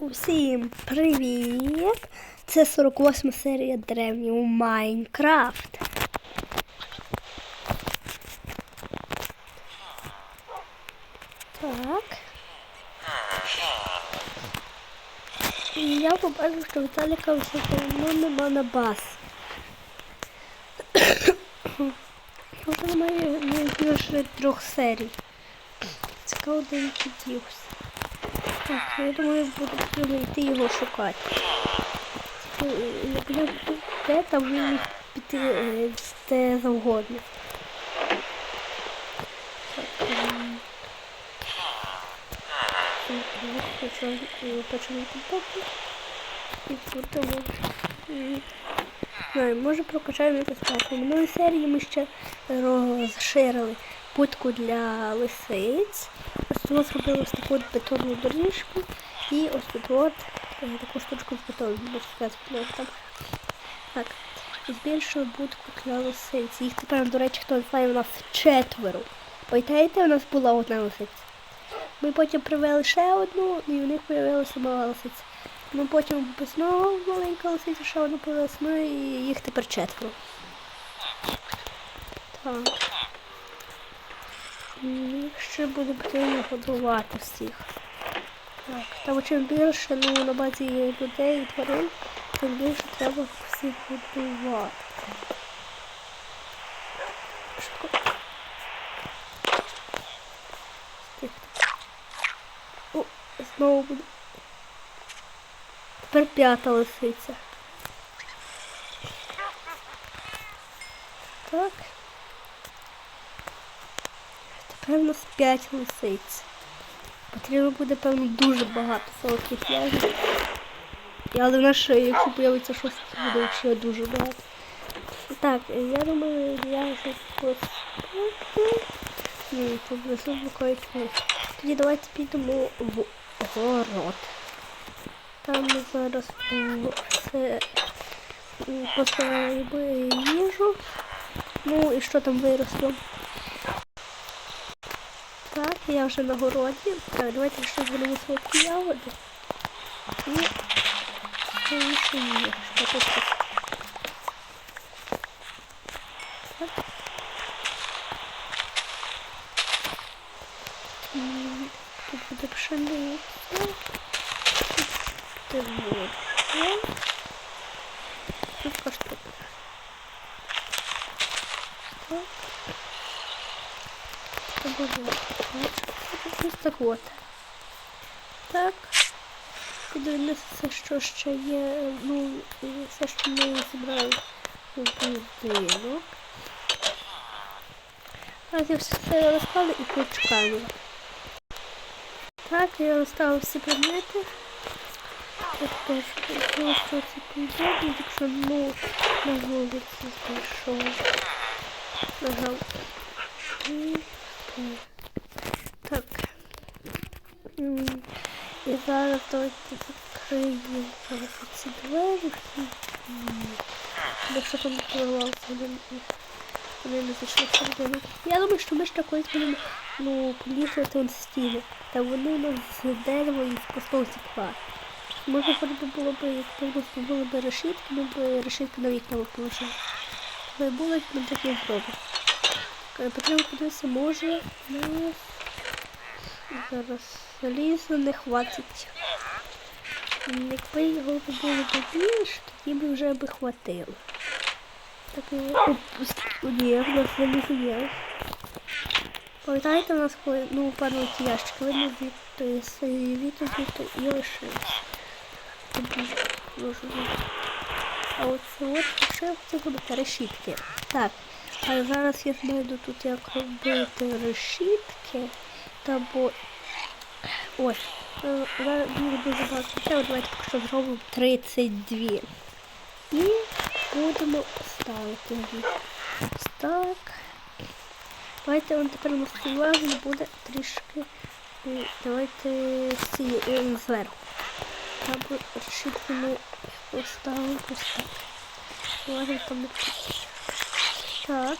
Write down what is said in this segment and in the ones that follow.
Усім привіт! Це 48 серія древнього Майнкрафт. Так. І я побачив, що Віталіка все давно нема на бас. Вже немає більше трьох серій. Цікаво, де він подівся. Так, я думаю, буду потрібно йти його шукати. Е, Якби де там він піти е, де завгодно. М, е, Почали купати. І будемо. Знаю, може прокачаємо якось так. У серії ми ще розширили будку для лисиць. Тут зробили ось таку бетонну доріжку. І ось тут от е, таку штучку з бетону. Сказати, там. Так. Збільшили будку для лисиць. Їх тепер, до речі, хто знає, у нас четверо. Пам'ятаєте, у нас була одна лисиця. Ми потім привели ще одну, і в них з'явилася мала лисиця. Ну потім знову маленька лисиця, ще одна появилася, ну і їх тепер четверо. Так. Ще буде потрібно годувати всіх. Так, там чим більше ну, на базі є людей і тварин, тим більше треба всіх годувати. О, знову буде. Тепер п'ята лисиця. Так. Тепер нас п'ять лисиць. Потрібно буде, певно, дуже багато солодких ягід. Але в нас, е, якщо появиться щось, то буде ще дуже багато. Так, е, я думаю, я щось поспати. Ні, тут внесу. Тоді давайте підемо в город. Там ми зараз м, все м, поставимо їжу. Ну і що там виросло? Я вже на городі. Так, давайте ще будемо солодкі ягоди. І і ще є. Що тут? Так. М, Тут буде пшениця. Тут буде. Тут картопля. Так. Це буде так от. Так. Все, що ще є, ну, все, що ми зібрали у будинок. Зараз я все це розкладу і почекаю. Так, я розставив всі предмети. Хотіла, що це прийде, якщо ну на вулиці знайшов. Нажав. І. Так. М, І зараз давайте закриємо ці двері. Якщо там один вони не зайшли всередину. Я думаю, що ми ще колись будемо ну, полізувати в стіни. Та вони у нас з дерева і з простого стекла. Може, хоч би було б, якби були б решітки, ми б решітки на вікна положили. Але було, ми так і. Е, Потрібно подивитися, може нас зараз залізо не хватить. Якби його було б більше, тоді б вже би хватило. Так і ні, в нас залізо є. Пам'ятаєте, у нас ну, ті ящики, видно звідти, звідти, звідти і лишилось. А от це от, я хотів робити решітки. Так, а зараз я знайду тут як робити решітки. Та бо... Ось. е, Зараз буде дуже багато часу, давайте поки що зробимо 32. І будемо ставити їх. Так. Давайте он тепер у нас буде трішки. е, Давайте е, зверху. Там решітку ми поставимо так. Уважно там Так.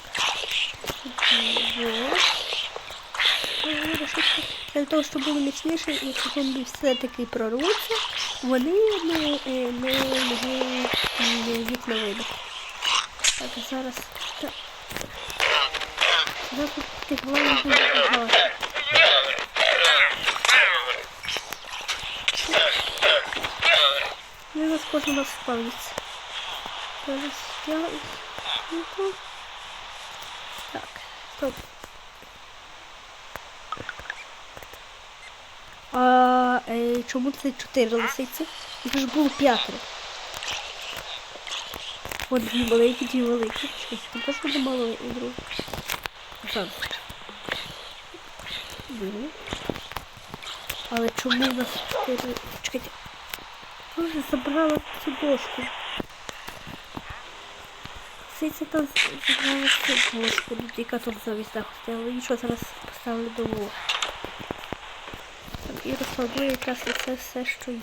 Вот. Для того, щоб було міцніше, і якщо зомбі все-таки прорвуться, вони не, е, могли м, вікна вибити. Так, а зараз. Так. Зараз тих головних дуже багато. Я зараз кожен раз спавниться. Зараз я... Так, стоп. А е, чому це чотири лисиці? Їх ж було п'ятеро. От дві маленькі, дві великі. Чекайте, там просто буде мало і друг. Зараз. Беру. Але чому у нас чотири... Чекайте. Я вже забрала цю дошку. Лисиця там забрала цю дошку, яка тут завість стояла. Нічого, зараз поставлю до вогу. І розкладу якраз це все, що є.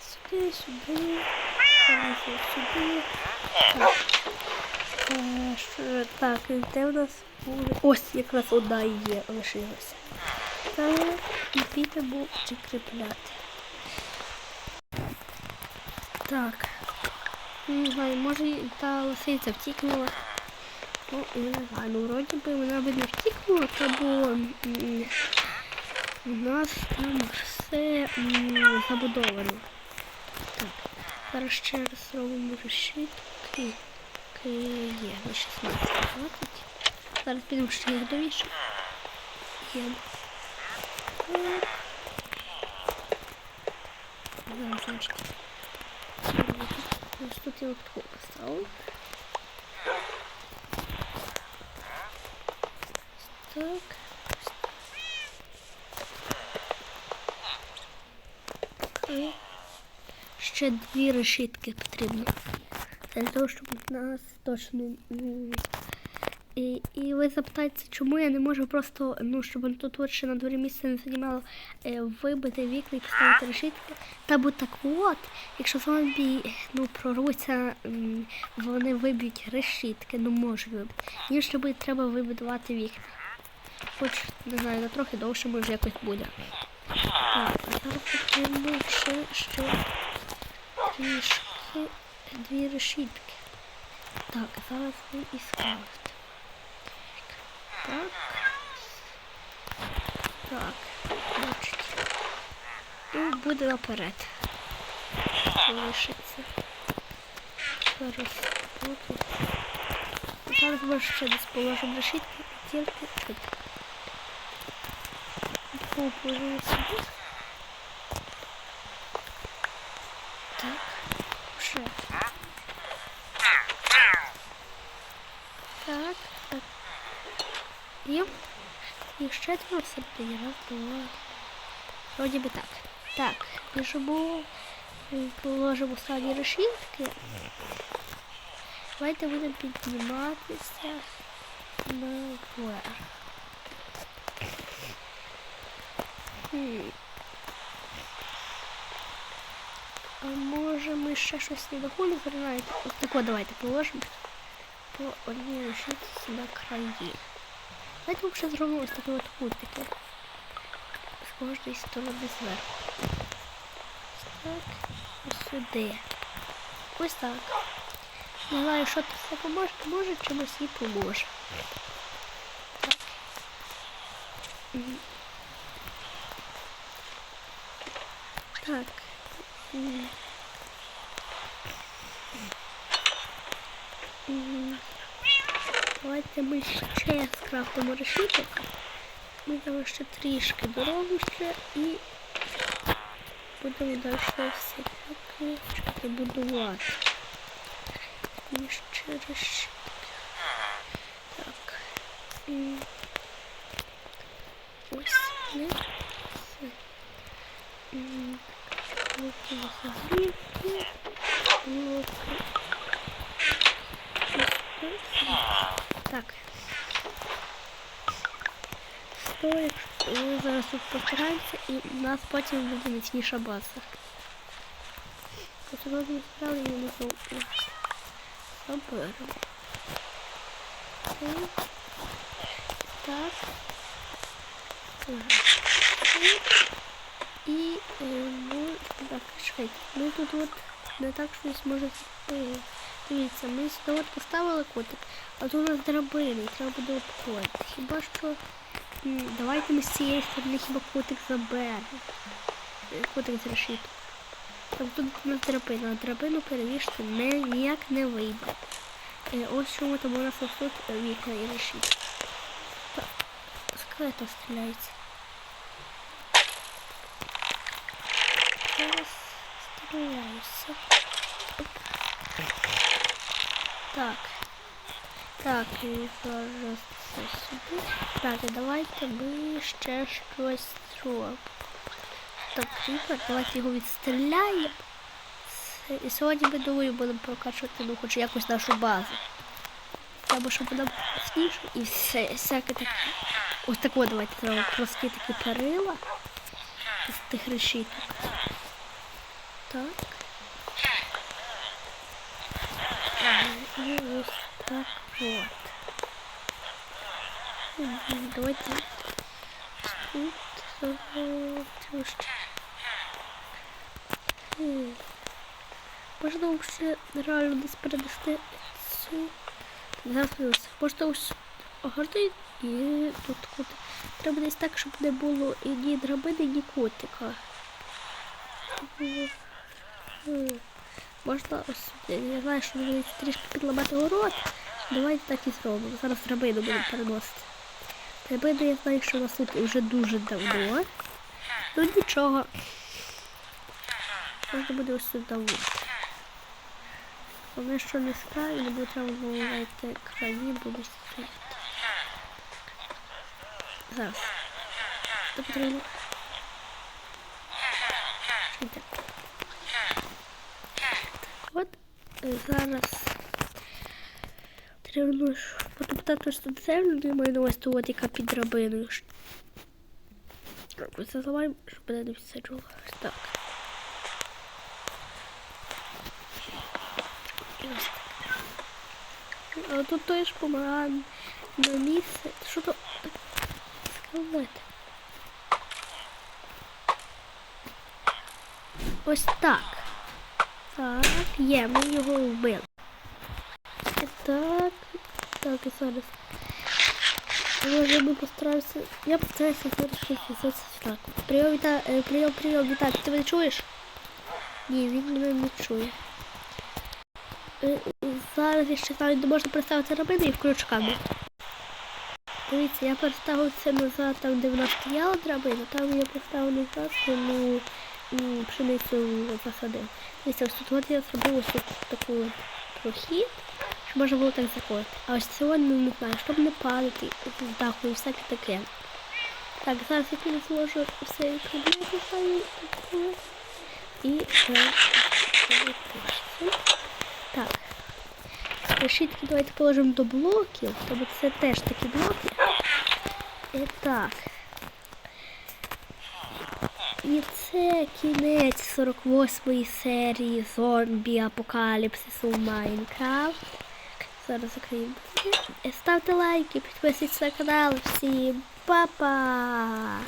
Сюди, сюди, зараз сюди. Так. Е, де у нас буде? Ось якраз одна і є, лишилася. Так, і підемо прикріпляти. Так. Не знаю, може та лисиця втікнула. Ну, не знаю, ну вроді би вона би не втікнула, бо м, у нас там все забудовано. Так, зараз ще раз робимо решітки. Ки- Є, на 16, 20. Зараз підемо ще довіше. Є. Значить. Ось тут я от таку поставив. Так. І ще дві решітки потрібно. Це для того, щоб нас точно. І, і ви запитаєте, чому я не можу просто, ну, щоб тут от ще на дворі місце не займало, е, вибити вікна і поставити решітки. Та бо так от, якщо зомбі ну, прорвуться, вони виб'ють решітки, ну можуть вибити. Їм ще треба вибудувати вікна. Хоч, не знаю, на трохи довше може якось буде. Так, а зараз ще, трішки дві решітки. Так, зараз ви і скажете. Так. Так, бачите. І буде наперед. Залишиться. Зараз тут. Зараз може ще десь положимо решітки, тільки тут. Положимо. Так, ще. Так, так. І, і ще два всередині. Раз. Вроді би так. Так, е, положимо останні решітки. Давайте будемо підніматися наверх. Хм. А може ми ще щось не доходимо, знаєте? Ось тако давайте положимо по одній решітці на краї. Давайте ми ще зробимо ось такі от кутики. З кожної сторони зверху. Так. Ось сюди. Ось так. Не знаю, що тут все поможе, може чимось і поможе. Так. Так. Мгм. Давайте ми ще скрафтимо решіток. Ми там ще трішки ще і будемо далі все таки будувати. І ще решітки. Так. Ось не. Все. М. Ось ось звідки. Ось. Так. Стоїть, ми зараз тут постараємося і у нас потім буде міцніша база. Ось робимо справді і ми знову заберемо. Так. Е, ну, так, чекайте, ми тут от не так щось може зробити. Дивіться, ми сюди от поставили котик, а тут у нас драбини, треба буде обходити. Хіба що давайте ми з цієї сторони хіба котик заберемо. Е, Котик з решітку. Там тут у нас драбина, а драбину перевішити не, ніяк не вийде. Е, ось чому там у нас ось тут е, вікна і решітка. Скелета стріляється. Зараз стріляюся. Так. Так, і зараз це сюди. Так, і давайте ми ще щось зробимо. Так, кріпер, давайте його відстріляємо. І сьогодні ми думаю будемо прокачувати ну, хоч якось нашу базу. Треба, щоб вона сніж і все, всяке таке. Ось так от давайте треба плоскі такі перила з тих решіток. Так. І ось так от. Мгм, Давайте тут ще. Можна ще реально десь перенести цю. Зараз. Можна ось огорти і тут кут. Треба десь так, щоб не було і ні драбини, ні котика. Можна ось, я знаю, що мені трішки підламати город. Давайте так і зробимо. Зараз драбину будемо переносити. Драбину я знаю, що у нас тут вже дуже давно. Ну нічого. Можна буде ось сюди вийти. Головне, що не справі, не буде треба виливати краї, буду стояти. Зараз. Це потрібно. От е, зараз потрібно потоптати тут землю, ну, я маю на увазі от, яка під драбиною. Зламаємо, щоб мене не відсаджувало. Так. І ось так. А тут теж помагаємо на місце. Що то скелет? Ось так. Так, є, ми його вбили. Так, так, і зараз. Може ми постараємося. Я постараюся зараз щось зв'язатися так. Прийом, віта... е, прийом, прийом, вітаю. Ти мене чуєш? Ні, він мене не чує. Е, е, Зараз я ще знаю, де можна переставити робити і включу камеру. Дивіться, я переставив це назад, там де вона стояла драбина, там я поставив назад, ну пшеницю засадив. Дивіться, ось тут от я зробив ось тут таку прохід, можна було так заходити. А ось сьогодні не знаю, щоб не падати з даху і всяке таке. Так, зараз я перезложу все предмети свої і е, так. Решітки давайте положимо до блоків, тому це теж такі блоки. І так. І це кінець 48-ї серії зомбі апокаліпсису в Майнкрафт. Зараз закриємо. Ставте лайки, підписуйтесь на канал. Всім па-па!